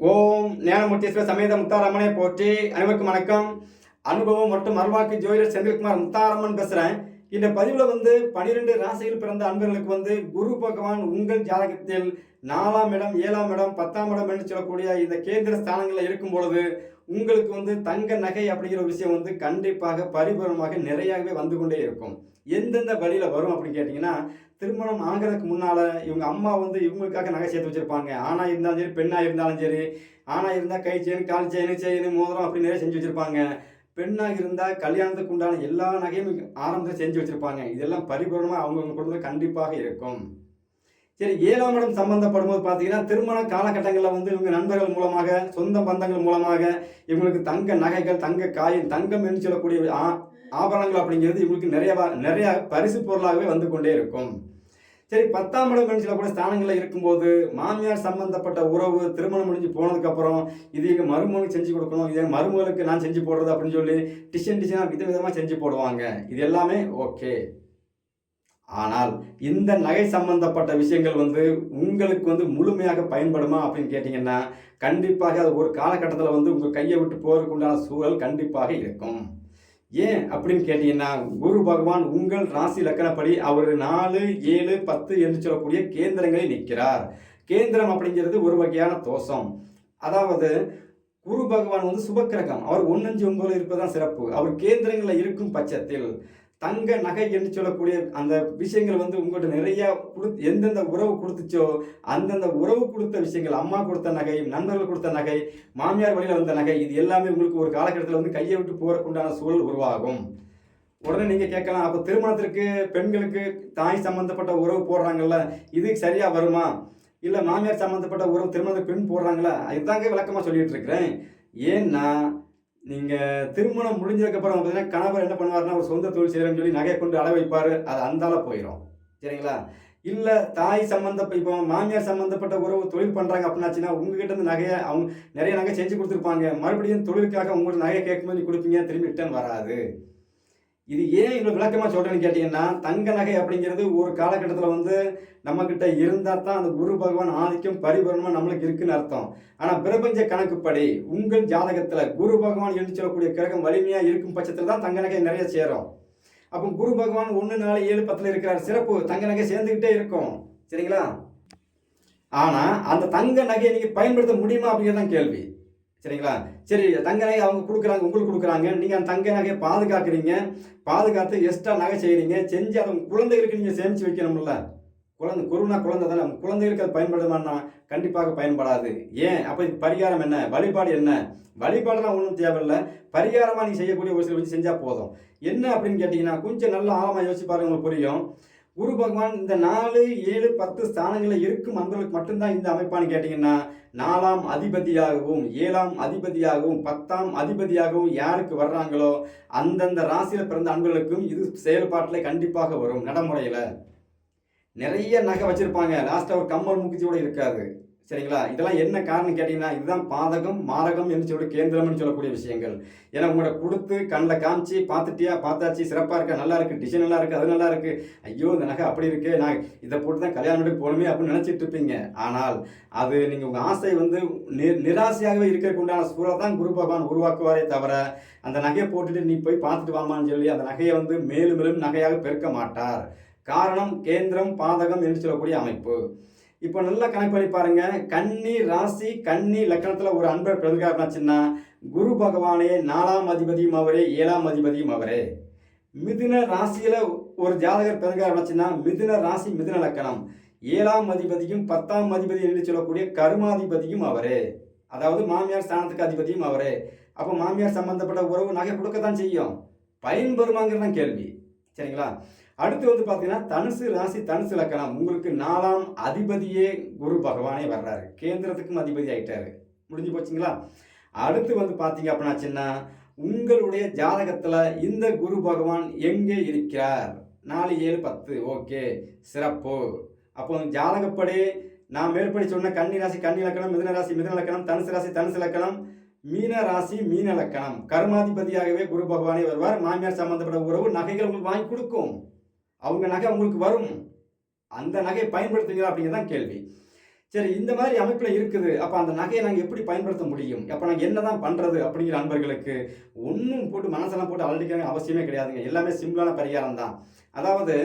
ஓம் ஞானமூர்த்தீஸ்வர சமேத முத்தாரம்மனை போற்றி. அனைவருக்கும் வணக்கம். அனுபவம் மற்றும் அருள்வாக்கு ஜோதிடர் செந்தில்குமார் முத்தாரம்மன் பேசுகிறேன் இந்த பதிவில் வந்து பனிரெண்டு ராசியில் பிறந்த அன்பர்களுக்கு வந்து குரு பகவான் உங்கள் ஜாதகத்தில் நாலாம் இடம் ஏழாம் இடம் பத்தாம் இடம் என்று சொல்லக்கூடிய இந்த கேந்திர ஸ்தானங்களில் இருக்கும் பொழுது உங்களுக்கு வந்து தங்க நகை அப்படிங்கிற ஒரு விஷயம் வந்து கண்டிப்பாக பரிபூர்ணமாக நிறையாகவே வந்து கொண்டே இருக்கும். எந்தெந்த வழியில் வரும் அப்படின்னு கேட்டிங்கன்னா திருமணம் ஆகிறதுக்கு முன்னால் இவங்க அம்மா வந்து இவங்களுக்காக நகை சேர்த்து வச்சுருப்பாங்க. ஆணாக இருந்தாலும் சரி பெண்ணாக இருந்தாலும் சரி ஆணாக இருந்தால் கை செயின் கால் செயின் செயின் மோதிரம் அப்படி நிறைய செஞ்சு வச்சுருப்பாங்க. பெண்ணாக இருந்தால் கல்யாணத்துக்கு உண்டான எல்லா நகையும் ஆரம்பத்தில் செஞ்சு வச்சுருப்பாங்க. இதெல்லாம் பரிபூர்ணமாக அவங்கவுங்க குடும்பத்தில் கண்டிப்பாக இருக்கும். சரி ஏழாம் இடம் சம்பந்தப்படும் போது பார்த்தீங்கன்னா திருமண காலகட்டங்களில் வந்து இவங்க நண்பர்கள் மூலமாக சொந்த பந்தங்கள் மூலமாக இவங்களுக்கு தங்க நகைகள் தங்க காயின் தங்கம் என்று சொல்லக்கூடிய ஆ- ஆபரணங்கள் அப்படிங்கிறது இவங்களுக்கு நிறைய நிறைய பரிசு பொருளாகவே வந்து கொண்டே இருக்கும். சரி பத்தாம் இடம் என்று சொல்லக்கூடிய ஸ்தானங்களில் இருக்கும்போது மாமியார் சம்பந்தப்பட்ட உறவு திருமணம் முடிஞ்சு போனதுக்கப்புறம் இது எங்கள் மருமகனுக்கு செஞ்சு கொடுக்கணும் இது மருமகளுக்கு நான் செஞ்சு போடுறது அப்படின்னு சொல்லி டிசைன் டிசைனாக வித விதமாக செஞ்சு போடுவாங்க. இது எல்லாமே ஓகே. ஆனால் இந்த நகை சம்பந்தப்பட்ட விஷயங்கள் வந்து உங்களுக்கு வந்து முழுமையாக பயன்படுமா அப்படின்னு கேட்டிங்கன்னா கண்டிப்பாக அது ஒரு காலகட்டத்தில் வந்து உங்கள் கையை விட்டு போகிறதுக்கு உண்டான சூழல் கண்டிப்பாக இருக்கும். ஏன் அப்படின்னு கேட்டிங்கன்னா குரு பகவான் உங்கள் ராசி லக்கணப்படி அவர் நாலு ஏழு பத்து என்று சொல்லக்கூடிய கேந்திரங்களில் நிற்கிறார். கேந்திரம் அப்படிங்கிறது ஒரு வகையான தோஷம். அதாவது குரு பகவான் வந்து சுபக்கிரகம். அவர் ஒன்னஞ்சு ஒன்பதுல இருப்பதுதான் சிறப்பு. அவர் கேந்திரங்களில் இருக்கும் பட்சத்தில் தங்க நகை என்று சொல்லக்கூடிய அந்த விஷயங்கள் வந்து உங்கள்கிட்ட நிறையா கொடு எந்தெந்த உறவு கொடுத்துச்சோ அந்தந்த உறவு கொடுத்த விஷயங்கள் அம்மா கொடுத்த நகை நண்பர்கள் கொடுத்த நகை மாமியார் வழியில் வந்த நகை இது எல்லாமே உங்களுக்கு ஒரு காலகட்டத்தில் வந்து கையை விட்டு போகிறக்குண்டான உண்டான சூழல் உருவாகும். உடனே நீங்கள் கேட்கலாம் அப்போ திருமணத்திற்கு பெண்களுக்கு தாய் சம்மந்தப்பட்ட உறவு போடுறாங்கல்ல இது சரியாக வருமா? இல்லை மாமியார் சம்மந்தப்பட்ட உறவு திருமணத்துக்கு பெண் போடுறாங்களா? இதுதாங்க விளக்கமாக சொல்லிகிட்டு இருக்கிறேன். ஏன்னா நீங்கள் திருமணம் முடிஞ்சதுக்கப்புறம் பார்த்தீங்கன்னா கணவர் என்ன பண்ணுவார்னா ஒரு சொந்த தொழில் செய்கிறேன்னு சொல்லி நகையை கொண்டு அள வைப்பார். அது அந்தால போயிடும் சரிங்களா? இல்லை தாய் சம்மந்த இப்போ மாமியார் சம்மந்தப்பட்ட உறவு தொழில் பண்ணுறாங்க அப்படின்னாச்சுன்னா உங்ககிட்ட இருந்து நகையை அவங்க நிறைய நகை செஞ்சு கொடுத்துருப்பாங்க. மறுபடியும் தொழிலுக்காக உங்களுக்கு நகையை கேட்கும்போது நீ கொடுப்பீங்க திரும்பி ரிட்டர்ன் வராது. இது ஏன் இவ்வளோ விளக்கமாக சொல்கிறேன்னு கேட்டிங்கன்னா தங்க நகை அப்படிங்கிறது ஒரு காலகட்டத்தில் வந்து நம்மக்கிட்ட இருந்தால் தான் அந்த குரு பகவான் ஆதிக்கம் பரிபூர்ணமாக நம்மளுக்கு இருக்குன்னு அர்த்தம். ஆனால் பிரபஞ்ச கணக்குப்படி உங்கள் ஜாதகத்தில் குரு பகவான் என்று சொல்லக்கூடிய கிரகம் வலிமையாக இருக்கும் பட்சத்தில் தான் தங்க நகை நிறைய சேரும். அப்போ குரு பகவான் ஒன்று நாலு ஏழு பத்தில் இருக்கிறார். சிறப்பு. தங்க நகை சேர்ந்துக்கிட்டே இருக்கும். சரிங்களா? ஆனால் அந்த தங்க நகையை நீங்கள் பயன்படுத்த முடியுமா அப்படிங்கிறது தான் கேள்வி. சரிங்களா? சரி தங்க நகை அவங்க கொடுக்குறாங்க உங்களுக்கு கொடுக்குறாங்க. நீங்கள் அந்த தங்க நகையை பாதுகாக்கிறீங்க. பாதுகாத்து எக்ஸ்ட்ரா நகை செய்கிறீங்க செஞ்சு அதை குழந்தைகளுக்கு நீங்கள் சேமித்து வைக்கணும்ல. குழந்தை குருனா குழந்தை தானே. குழந்தைகளுக்கு அது பயன்படுமான்னா கண்டிப்பாக பயன்படாது. ஏன்? அப்போ பரிகாரம் என்ன? வழிபாடு என்ன? வழிபாடுலாம் ஒன்றும் தேவையில்லை. பரிகாரமாக நீங்கள் செய்யக்கூடிய ஒரு சில விஷயம் செஞ்சால் போதும். என்ன அப்படின்னு கேட்டிங்கன்னா கொஞ்சம் நல்ல ஆழமாக யோசிச்சு பாருங்க உங்களுக்கு புரியும். குரு பகவான் இந்த நாலு ஏழு பத்து ஸ்தானங்களில் இருக்கும் அன்பர்களுக்கு மட்டும்தான் இந்த அமைப்பான்னு கேட்டிங்கன்னா நாலாம் அதிபதியாகவும் ஏழாம் அதிபதியாகவும் பத்தாம் அதிபதியாகவும் யாருக்கு வர்றாங்களோ அந்தந்த ராசியில் பிறந்த அன்பர்களுக்கும் இது செயல்பாட்டில் கண்டிப்பாக வரும் நடைமுறையில். நிறைய நகை வச்சுருப்பாங்க. லாஸ்ட்டாக ஒரு கம்மல் முக்கிச்சியோட இருக்காது. சரிங்களா? இதெல்லாம் என்ன காரணம் கேட்டிங்கன்னா இதுதான் பாதகம் மாரகம் என்று சொல்லி கேந்திரம்னு சொல்லக்கூடிய விஷயங்கள். ஏன்னா உங்களோட கொடுத்து கண்ணில் காமிச்சு பார்த்துட்டியா? பார்த்தாச்சு சிறப்பாக இருக்கா? நல்லா இருக்குது டிசைன் நல்லா இருக்குது அது நல்லா இருக்குது ஐயோ இந்த நகை அப்படி இருக்கு. நான் இதை போட்டு தான் கல்யாணம் போகணுமே அப்படின்னு நினச்சிட்டு இருப்பீங்க. ஆனால் அது நீங்கள் உங்கள் ஆசை வந்து நி நிராசையாகவே இருக்கிறதுக்கு உண்டான சூழலை தான் குரு பகவான் உருவாக்குவாரே தவிர அந்த நகையை போட்டுட்டு நீ போய் பார்த்துட்டு வாமான்னு சொல்லி அந்த நகையை வந்து மேலும் மேலும் நகையாக பெருக்க மாட்டார். காரணம் கேந்திரம் பாதகம் என்று சொல்லக்கூடிய அமைப்பு. இப்போ நல்லா கணக்கு பண்ணி பாருங்க. கன்னி ராசி கன்னி லக்கணத்தில் ஒரு அன்பர் பிறந்தாச்சுன்னா குரு பகவானே நாலாம் அதிபதியும் அவரே ஏழாம் அதிபதியும் அவரே. மிதுன ராசியில் ஒரு ஜாதகர் பிறந்தாச்சுன்னா மிதுன ராசி மிதுன லக்கணம். ஏழாம் அதிபதியும் பத்தாம் அதிபதி என்று சொல்லக்கூடிய கருமாதிபதியும் அவரே. அதாவது மாமியார் ஸ்தானத்துக்கு அதிபதியும் அவரே. அப்போ மாமியார் சம்பந்தப்பட்ட உறவு நகை கொடுக்கத்தான் செய்யும். பயன்பெறுமாங்கிறது தான் கேள்வி. சரிங்களா? அடுத்து வந்து பார்த்தீங்கன்னா தனுசு ராசி தனுசு லக்கணம். உங்களுக்கு நாலாம் அதிபதியே குரு பகவானே வர்றாரு. கேந்திரத்துக்கும் அதிபதி ஆயிட்டாரு. முடிஞ்சு போச்சுங்களா? அடுத்து வந்து பார்த்தீங்க அப்படின்னாச்சுன்னா உங்களுடைய ஜாதகத்தில் இந்த குரு பகவான் எங்கே இருக்கிறார்? நாலு ஏழு பத்து. ஓகே. சிறப்பு. அப்போ ஜாதகப்படி நான் மேற்படி சொன்ன கன்னி ராசி கன்னி லக்கணம் மிதன ராசி மிதன லக்கணம் தனுசு ராசி தனுசு லக்கணம் மீன ராசி மீன லக்கணம். கர்மாதிபதியாகவே குரு பகவானே வருவார். மாமியார் சம்பந்தப்பட்ட உறவு நகைகள் உங்களுக்கு வாங்கி கொடுக்கும். அவங்க நகை உங்களுக்கு வரும். அந்த நகையை பயன்படுத்துங்க அப்படிங்கிறது தான் கேள்வி. சரி இந்த மாதிரி அமைப்பில் இருக்குது. அப்போ அந்த நகையை நாங்கள் எப்படி பயன்படுத்த முடியும்? அப்போ நாங்கள் என்ன தான் பண்ணுறது அப்படிங்கிற அன்பர்களுக்கு ஒன்றும் போட்டு மனசெல்லாம் போட்டு அலட்டிக்க அவசியமே கிடையாதுங்க. எல்லாமே சிம்பிளான பரிகாரம் தான் அதாவது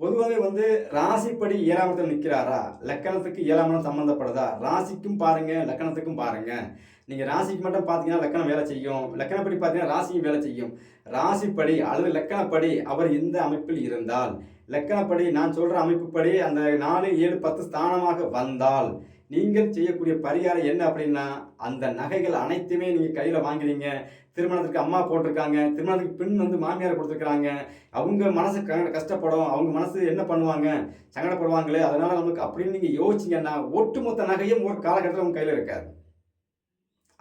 பொதுவாகவே வந்து ராசிப்படி ஏழாம் நிற்கிறாரா லக்கணத்துக்கு ஏழாம் சம்மந்தப்படுதா ராசிக்கும் பாருங்கள் லக்கணத்துக்கும் பாருங்கள் நீங்கள் ராசிக்கு மட்டும் பார்த்தீங்கன்னா லக்கணம் வேலை செய்யும். லக்கணப்படி பார்த்தீங்கன்னா ராசியும் வேலை செய்யும். ராசிப்படி அல்லது லக்கணப்படி அவர் இந்த அமைப்பில் இருந்தால் லக்கணப்படி நான் சொல்கிற அமைப்புப்படி அந்த நாலு ஏழு பத்து ஸ்தானமாக வந்தால் நீங்கள் செய்யக்கூடிய பரிகாரம் என்ன அப்படின்னா அந்த நகைகள் அனைத்துமே நீங்கள் கையில் வாங்குறீங்க. திருமணத்துக்கு அம்மா போட்டிருக்காங்க. திருமணத்துக்கு பெண் வந்து மாமியார் கொடுத்துருக்குறாங்க. அவங்க மனசு க- கஷ்டப்படும். அவங்க மனசு என்ன பண்ணுவாங்க? சங்கடப்படுவாங்களே. அதனால் நமக்கு அப்படின்னு நீங்கள் யோசிச்சிங்கன்னா ஒட்டுமொத்த நகையும் ஒரு காலகட்டத்தில் உங்கள் கையில் இருக்காது.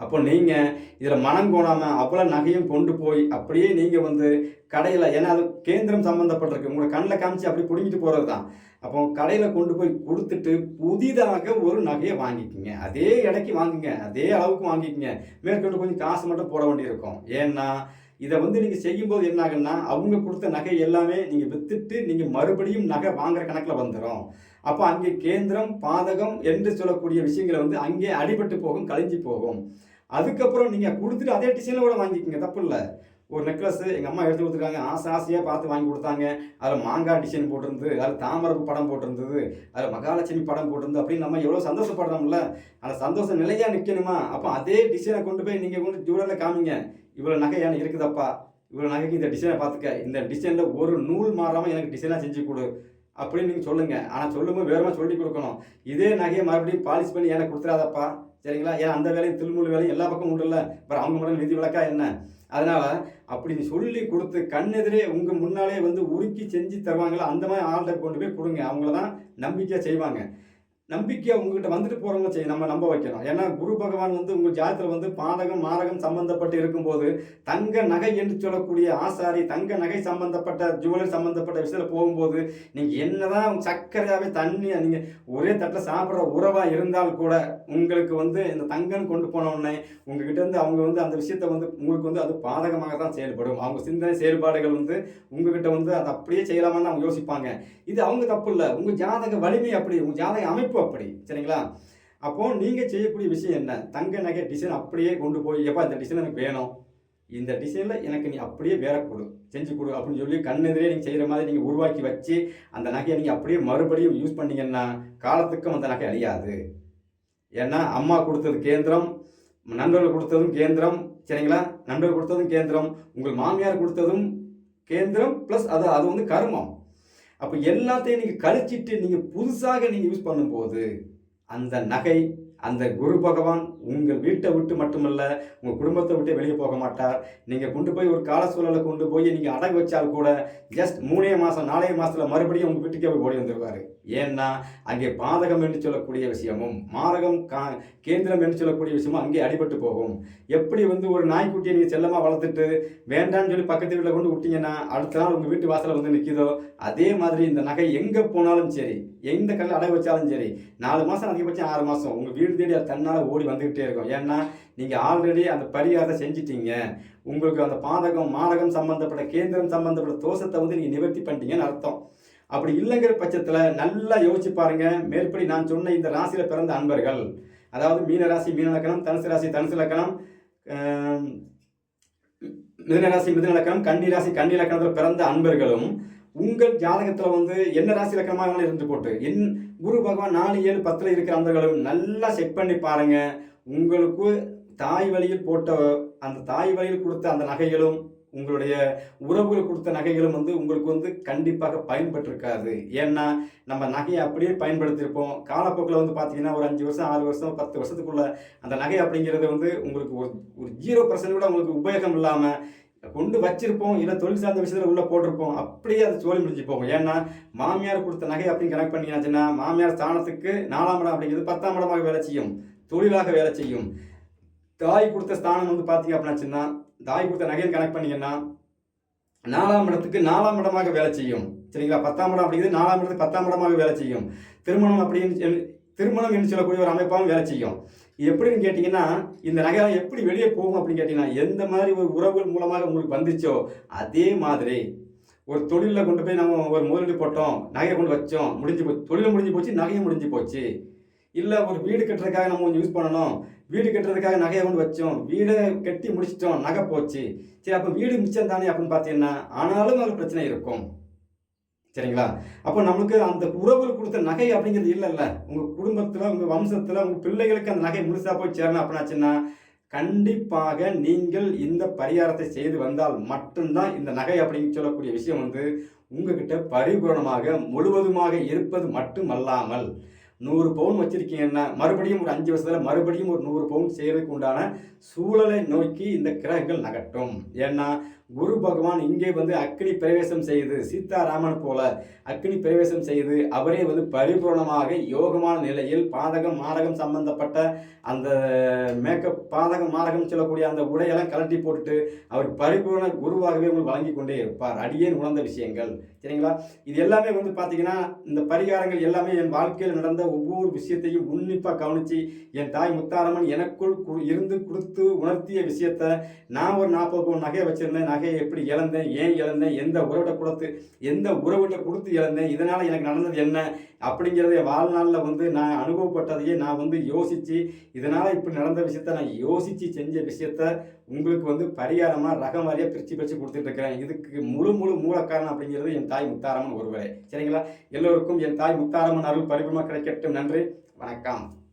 அப்போ நீங்கள் இதில் மனம் கோணாமல் அவ்வளோ நகையும் கொண்டு போய் அப்படியே நீங்கள் வந்து கடையில் ஏன்னா அது கேந்திரம் சம்மந்தப்பட்டிருக்கு உங்களை கண்ணில் காமிச்சு அப்படி பிடிங்கிட்டு போகிறது தான். அப்போ கடையில் கொண்டு போய் கொடுத்துட்டு புதிதாக ஒரு நகையை வாங்கிக்கோங்க. அதே இடைக்கு வாங்குங்க. அதே அளவுக்கு வாங்கிக்கோங்க. மேற்கொண்டு கொஞ்சம் காசு மட்டும் போட வேண்டியிருக்கும். ஏன்னா இதை வந்து நீங்கள் செய்யும்போது என்ன ஆகுன்னா அவங்க கொடுத்த நகை எல்லாமே நீங்கள் வித்துட்டு நீங்கள் மறுபடியும் நகை வாங்குற கணக்கில் வந்துடும் அப்போ அங்கே கேந்திரம் பாதகம் என்று சொல்லக்கூடிய விஷயங்களை வந்து அங்கே அடிபட்டு போகும் கழிஞ்சு போகும். அதுக்கப்புறம் நீங்கள் கொடுத்துட்டு அதே டிசைனில் கூட வாங்கிக்கோங்க தப்பு இல்லை. ஒரு நெக்லஸ் எங்கள் அம்மா எடுத்து கொடுத்துருக்காங்க. ஆசை ஆசையாக பார்த்து வாங்கி கொடுத்தாங்க. அதில் மாங்காய் டிசைன் போட்டிருந்தது. அதில் தாமரப்பு படம் போட்டிருந்தது. அதில் மகாலட்சுமி படம் போட்டிருந்து அப்படின்னு நம்ம எவ்வளோ சந்தோஷப்படுறோம்ல. அந்த சந்தோஷம் நிலையாக நிற்கணுமா அப்போ அதே டிசைனை கொண்டு போய் நீங்கள் கொண்டு ஜுவலரில் காமிங்க. இவ்வளோ நகை எனக்கு இருக்குதப்பா. இவ்வளோ நகைக்கு இந்த டிசைனை பார்த்துக்க. இந்த டிசைனில் ஒரு நூல் மாறாமல் எனக்கு டிசைனாக செஞ்சு கொடு. அப்படின்னு நீங்கள் சொல்லுங்கள் ஆனால் சொல்லும்போது வேறமா சொல்லி கொடுக்கணும். இதே நகையை மறுபடியும் பாலிஷ் பண்ணி எனக்கு கொடுத்துடாதப்பா. சரிங்களா? ஏன் அந்த வேலையும் திருமூல் வேலையும் எல்லா பக்கமும் உண்டுல்ல. அப்புறம் அவங்க மட்டும் விதி விளக்கா என்ன? அதனால அப்படி சொல்லி கொடுத்து கண்ணெதிரே உங்க முன்னாலே வந்து உருக்கி செஞ்சு தருவாங்களா அந்த மாதிரி ஆள்கிட்ட கொண்டு போய் கொடுங்க. அவங்கள தான் நம்பிக்கையாக செய்வாங்க. நம்பிக்கையை உங்ககிட்ட வந்துட்டு போகிறவங்க செய்ய நம்ம நம்ப வைக்கிறோம் ஏன்னா குரு பகவான் வந்து உங்கள் ஜாதத்தில் வந்து பாதகம் மாரகம் சம்பந்தப்பட்டு இருக்கும்போது தங்க நகை என்று சொல்லக்கூடிய ஆசாரி தங்க நகை சம்பந்தப்பட்ட ஜுவலரி சம்பந்தப்பட்ட விஷயத்தில் போகும்போது நீங்கள் என்னதான் சர்க்கரையாகவே தண்ணி நீங்கள் ஒரே தட்டில் சாப்பிட்ற உறவாக இருந்தால் கூட உங்களுக்கு வந்து இந்த தங்கன்னு கொண்டு போனவுடனே உங்ககிட்ட இருந்து அவங்க வந்து அந்த விஷயத்த வந்து உங்களுக்கு வந்து அது பாதகமாக தான் செயல்படும். அவங்க சிந்தனை செயல்பாடுகள் வந்து உங்ககிட்ட வந்து அதை அப்படியே செய்யலாமான்னு அவங்க யோசிப்பாங்க. இது அவங்க தப்பு இல்லை. உங்கள் ஜாதக வலிமை அப்படி உங்கள் ஜாதக அமைப்பு அப்படி சரிங்களா? அப்போ நீங்கள் செய்யக்கூடிய விஷயம் என்ன? தங்க நகை டிசைன் அப்படியே கொண்டு போய் எப்போ இந்த டிசைன் எனக்கு வேணும். இந்த டிசைனில் எனக்கு நீ அப்படியே வேற கொடு. செஞ்சு கொடு அப்படின்னு சொல்லி கண்ணெதிரே நீங்கள் செய்கிற மாதிரி நீங்கள் உருவாக்கி வச்சு அந்த நகையை நீங்கள் அப்படியே மறுபடியும் யூஸ் பண்ணீங்கன்னா காலத்துக்கும் அந்த நகை அழியாது. ஏன்னா அம்மா கொடுத்தது கேந்திரம் நண்பர்கள் கொடுத்ததும் கேந்திரம் சரிங்களா? நண்பர்கள் கொடுத்ததும் கேந்திரம் உங்கள் மாமியார் கொடுத்ததும் கேந்திரம் ப்ளஸ் அது அது வந்து கருமம். அப்போ எல்லாத்தையும் நீங்கள் கழிச்சிட்டு நீங்கள் புதுசாக நீங்கள் யூஸ் பண்ணும்போது அந்த நகை அந்த குரு பகவான் உங்கள் வீட்டை விட்டு மட்டுமல்ல உங்கள் குடும்பத்தை விட்டு வெளியே போக மாட்டார். நீங்கள் கொண்டு போய் ஒரு கால சூழலை கொண்டு போய் நீங்கள் அடகு வச்சால் கூட ஜஸ்ட் மூணே மாதம் நாலே மாதத்தில் மறுபடியும் உங்கள் வீட்டுக்கே போய் ஓடி வந்துருவார். ஏன்னா அங்கே பாதகம் என்று சொல்லக்கூடிய விஷயமும் மாரகம் கா கேந்திரம் என்று சொல்லக்கூடிய விஷயமும் அங்கே அடிபட்டு போகும். எப்படி வந்து ஒரு நாய்க்குட்டியை நீங்கள் செல்லமாக வளர்த்துட்டு வேண்டாம்னு சொல்லி பக்கத்து வீட்டில் கொண்டு விட்டீங்கன்னா அடுத்த நாள் உங்கள் வீட்டு வாசலில் வந்து நிற்கிதோ அதே மாதிரி இந்த நகை எங்கே போனாலும் சரி எந்த கல்லில் அடகு வச்சாலும் சரி நாலு மாதம் அதிகபட்சம் ஆறு மாதம் உங்கள் வீடு தேடி அது தன்னால் ஓடி வந்துட்டு இருக்கும். ஏன்னா நீங்கள் ஆல்ரெடி அந்த பரிகாரத்தை செஞ்சிட்டீங்க. உங்களுக்கு அந்த பாதகம் மாதகம் சம்மந்தப்பட்ட கேந்திரம் சம்மந்தப்பட்ட தோஷத்தை வந்து நீங்கள் நிவர்த்தி பண்ணிட்டீங்கன்னு அர்த்தம். அப்படி இல்லைங்கிற பட்சத்தில் நல்லா யோசிச்சு பாருங்கள் மேற்படி நான் சொன்ன இந்த ராசியில் பிறந்த அன்பர்கள் அதாவது மீனராசி மீனலக்கணம் தனுசு ராசி தனுசு லக்கணம் மிதனராசி மிதனலக்கணம் கன்னிராசி கன்னிலக்கணத்தில் பிறந்த அன்பர்களும் உங்கள் ஜாதகத்தில் வந்து என்ன ராசி லக்கணமாக இருந்து போட்டு என் குரு பகவான் நாலு ஏழு பத்தில் இருக்கிற அன்பர்களும் நல்லா செக் பண்ணி பாருங்கள் உங்களுக்கு தாய் வழியில் போட்ட அந்த தாய் வழியில் கொடுத்த அந்த நகைகளும் உங்களுடைய உறவுகள் கொடுத்த நகைகளும் வந்து உங்களுக்கு வந்து கண்டிப்பாக பயன்பட்டிருக்காது ஏன்னா நம்ம நகையை அப்படியே பயன்படுத்தியிருப்போம். காலப்போக்கில் வந்து பார்த்தீங்கன்னா ஒரு அஞ்சு வருஷம் ஆறு வருஷம் பத்து வருஷத்துக்குள்ள அந்த நகை அப்படிங்கிறது வந்து உங்களுக்கு ஒரு ஒரு ஜீரோ பர்சன்ட் கூட உங்களுக்கு உபயோகம் இல்லாமல் கொண்டு வச்சிருப்போம். இல்லை தொழில் சார்ந்த விஷயத்தில் உள்ளே போட்டிருப்போம். அப்படியே அது சோழி முடிஞ்சு போகும். ஏன்னா மாமியார் கொடுத்த நகை அப்படின்னு கனெக்ட் பண்ணியாச்சுன்னா மாமியார் ஸ்தானத்துக்கு நாலாம் இடம் அப்படிங்கிறது பத்தாம் இடமாக வேலை செய்யும். தொழிலாக வேலை செய்யும். தாய் கொடுத்த ஸ்தானம் வந்து பார்த்தீங்க அப்படின்னாச்சுன்னா தாய் கொடுத்த நகையை கனெக்ட் பண்ணீங்கன்னா நாலாம் இடத்துக்கு நாலாம் இடமாக வேலை செய்யும். சரிங்களா? பத்தாம் இடம் அப்படிங்கிறது நாலாம் இடத்துக்கு பத்தாம் இடமாக வேலை செய்யும். திருமணம் அப்படின்னு சொல்லி- திருமணம் என்று சொல்லக்கூடிய ஒரு அமைப்பாகவும் வேலை செய்யும். எப்படின்னு கேட்டிங்கன்னா இந்த நகையெல்லாம் எப்படி வெளியே போகும் அப்படின்னு கேட்டிங்கன்னா எந்த மாதிரி ஒரு உறவுகள் மூலமாக உங்களுக்கு வந்துச்சோ அதே மாதிரி. ஒரு தொழிலில் கொண்டு போய் நம்ம ஒரு முதலீடு போட்டோம் நகையை கொண்டு வச்சோம் முடிஞ்சு போச்சு தொழிலும் முடிஞ்சு போச்சு நகையும் முடிஞ்சு போச்சு. இல்லை ஒரு வீடு கட்டுறதுக்காக நம்ம கொஞ்சம் யூஸ் பண்ணணும். வீடு கட்டுறதுக்காக நகையை கொண்டு வச்சோம். வீடு கட்டி முடிச்சிட்டோம். நகை போச்சு. சரி அப்போ வீடு மிச்சம் தானே அப்படின்னு பார்த்தீங்கன்னா ஆனாலும் அதில் பிரச்சனை இருக்கும். சரிங்களா? அப்போ நம்மளுக்கு அந்த உறவுகள் கொடுத்த நகை அப்படிங்கிறது இல்லைல்ல. உங்கள் குடும்பத்தில் உங்கள் வம்சத்தில் உங்கள் பிள்ளைகளுக்கு அந்த நகை முழுசாக போய் சேரணும் அப்படின்னாச்சுன்னா கண்டிப்பாக நீங்கள் இந்த பரிகாரத்தை செய்து வந்தால் மட்டும்தான் இந்த நகை அப்படின்னு சொல்லக்கூடிய விஷயம் வந்து உங்ககிட்ட பரிபூரணமாக முழுவதுமாக இருப்பது மட்டுமல்லாமல் நூறு பவுன் வச்சிருக்கீங்கன்னா மறுபடியும் ஒரு அஞ்சு வருஷத்தில் மறுபடியும் ஒரு நூறு பவுன் செய்கிறதுக்கு உண்டான சூழலை நோக்கி இந்த கிரகங்கள் நகட்டும் ஏன்னா குரு பகவான் இங்கே வந்து அக்னி பிரவேசம் செய்து சீதாராமன் போல அக்னி பிரவேசம் செய்து அவரே வந்து பரிபூர்ணமாக யோகமான நிலையில் பாதகம் மாரகம் சம்பந்தப்பட்ட அந்த மேக்கப் பாதகம் மாரகம் சொல்லக்கூடிய அந்த உடையெல்லாம் கலட்டி போட்டுட்டு அவர் பரிபூர்ண குருவாகவே உங்களுக்கு வழங்கி கொண்டே இருப்பார். அடியேன் உணர்ந்த விஷயங்கள். சரிங்களா? இது எல்லாமே வந்து பார்த்தீங்கன்னா இந்த பரிகாரங்கள் எல்லாமே என் வாழ்க்கையில் நடந்த ஒவ்வொரு விஷயத்தையும் உன்னிப்பாக கவனித்து என் தாய் முத்தாரம்மன் எனக்குள் கு- இருந்து கொடுத்து உணர்த்திய விஷயத்த நான் ஒரு நாற்பது பவுன் நகையை வச்சுருந்தேன். நகையை எப்படி இழந்தேன்? ஏன் இழந்தேன்? எந்த உறவிட்ட கொடுத்து எந்த உறவிட்ட கொடுத்து இழந்தேன்? இதனால் எனக்கு நடந்தது என்ன? அப்படிங்கிறத வாழ்நாளில் வந்து நான் அனுபவப்பட்டதையே நான் வந்து யோசித்து இதனால் இப்படி நடந்த விஷயத்த நான் யோசித்து செஞ்ச விஷயத்த உங்களுக்கு வந்து பரிகாரமாக ரகம் வாரியாக பிரித்து பிரித்து கொடுத்துட்டு இருக்கிறேன். இதுக்கு முழு முழு மூலக்காரணம் அப்படிங்கிறது என் தாய் முத்தாரம்மன் ஒருவரே. சரிங்களா? எல்லோருக்கும் என் தாய் முத்தாரம்மன் அருள் பரிபூர்ணமாக கிடைக்கட்டும். நன்றி. வணக்கம்.